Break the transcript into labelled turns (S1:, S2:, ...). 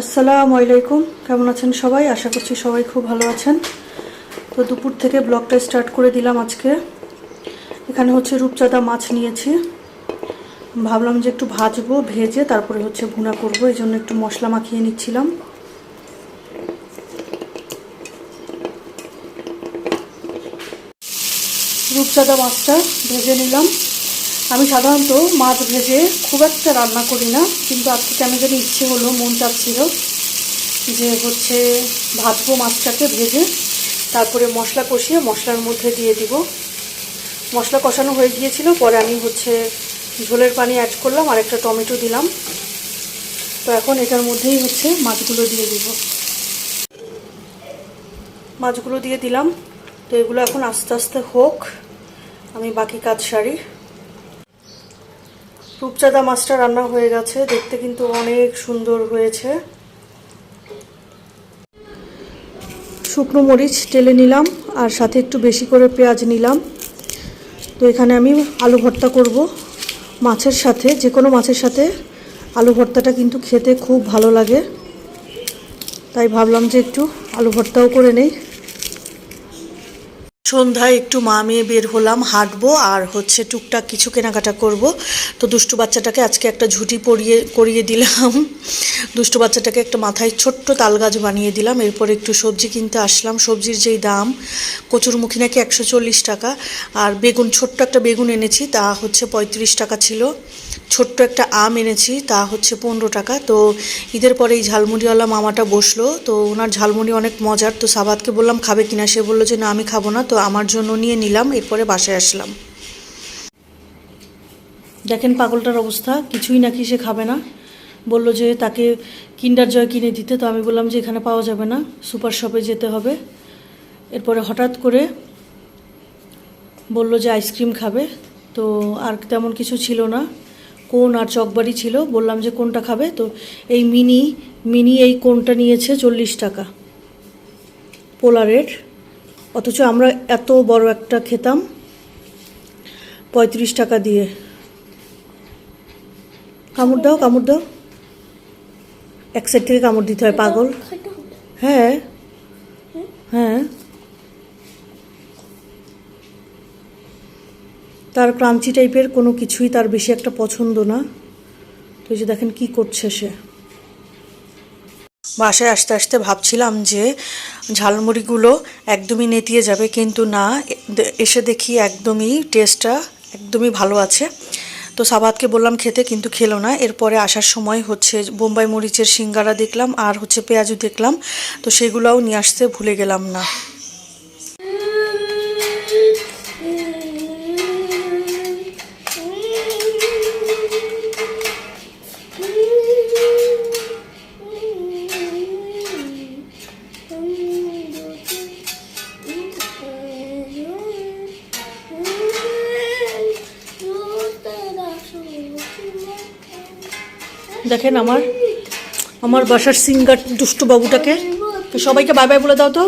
S1: আসসালামু আলাইকুম। কেমন আছেন সবাই? আশা করছি সবাই খুব ভালো আছেন। তো দুপুর থেকে ব্লগটা স্টার্ট করে দিলাম আজকে। এখানে হচ্ছে রূপচাঁদা মাছ নিয়েছি। ভাবলাম যে একটু ভাজবো, ভেজে তারপরে হচ্ছে ভুনা করব। এই জন্য একটু মশলা মাখিয়ে নিচ্ছিলাম। রূপচাঁদা মাছটা ভেজে নিলাম। আমি সাধারণত মাছ ভেজে খুব একটা রান্না করি না, কিন্তু আজকে কেন জানি ইচ্ছে হলো, মন চাচ্ছিল যে হচ্ছে ভাজবো মাছটাকে ভেজে, তারপরে মশলা কষিয়ে মশলার মধ্যে দিয়ে দিব। মশলা কষানো হয়ে গিয়েছিল, পরে আমি হচ্ছে ঝোলের পানি অ্যাড করলাম, আর একটা টমেটো দিলাম। তো এখন এটার মধ্যেই হচ্ছে মাছগুলো দিয়ে দিব। মাছগুলো দিয়ে দিলাম। তো এগুলো এখন আস্তে আস্তে হোক, আমি বাকি কাজ সারি। রূপচাঁদা মাছটা রান্না হয়ে গেছে। দেখতে কিন্তু অনেক সুন্দর হয়েছে। শুকনো মরিচ টেলে নিলাম আর সাথে একটু বেশি করে পেঁয়াজ নিলাম। তো এখানে আমি আলু ভর্তা করব। মাছের সাথে, যে কোনো মাছের সাথে আলু ভর্তাটা কিন্তু খেতে খুব ভালো লাগে। তাই ভাবলাম যে একটু আলু ভর্তাও করে নেই। সন্ধ্যায় একটু মা মেয়ে বের হলাম, হাঁটবো আর হচ্ছে টুকটাক কিছু কেনাকাটা করব। তো দুষ্টু বাচ্চাটাকে আজকে একটা ঝুঁটি পরিয়ে, করিয়ে দিলাম। দুষ্টু বাচ্চাটাকে একটা মাথায় ছোট্ট তাল গাছ বানিয়ে দিলাম। এরপর একটু সবজি কিনতে আসলাম। সবজির যেই দাম, কচুরমুখী নাকি একশো চল্লিশ টাকা। আর বেগুন, ছোট্ট একটা বেগুন এনেছি, তা হচ্ছে পঁয়ত্রিশ টাকা ছিল। ছোট্ট একটা আম এনেছি, তা হচ্ছে পনেরো টাকা। তো ঈদের পরে এই ঝালমুড়িওয়ালা মামাটা বসল। তো ওনার ঝালমুড়ি অনেক মজার। তো সাবাদকে বললাম, খাবে কিনা? সে বলল যে, না, আমি খাব না। তো আমার জন্য নিয়ে নিলাম, এরপরে বাসায় আসলাম। দেখেন পাগলটার অবস্থা, কিছুই নাকি সে খাবে না। বলল যে তাকে কিন্ডার জয় কিনে দিতে, তো আমি বললাম যে এখানে পাওয়া যাবে না, সুপার শপে যেতে হবে। এরপরে হঠাৎ করে বলল যে আইসক্রিম খাবে, তো আর তেমন কিছু ছিল না। কোন আর চকবারি ছিল, বললাম যে কোনটা খাবে, তো এই মিনি মিনি এই কোনটা নিয়েছে চল্লিশ টাকা। পোলারের অথচ আমরা এত বড় একটা খেতাম পঁয়ত্রিশ টাকা দিয়ে। কামড় দাও কামড় দাও। এক সাইড থেকে কামড় দিতে হয় পাগল। হ্যাঁ। হ্যাঁ। তার ক্রাঞ্চি টাইপের কোনো কিছুই তার বেশি একটা পছন্দ না। তো যে দেখেন কি করছে সে। বাসায় আসতে আসতে ভাবছিলাম যে ঝালমুড়িগুলো একদমই নেতিয়ে যাবে, কিন্তু না এসে দেখি একদমই টেস্টটা একদমই ভালো আছে। তো সাবাদকে বললাম খেতে, কিন্তু খেলো না। এরপরে আসার সময় হচ্ছে বোম্বাই মরিচের সিঙ্গারা দেখলাম, আর হচ্ছে পেঁয়াজু দেখলাম। তো সেগুলোও নিয়ে আসতে ভুলে গেলাম না। দেখেন আমার আমার বাসার সিঙ্গার দুষ্টু বাবুটাকে। সবাইকে বাই বাই বলে দাও তো।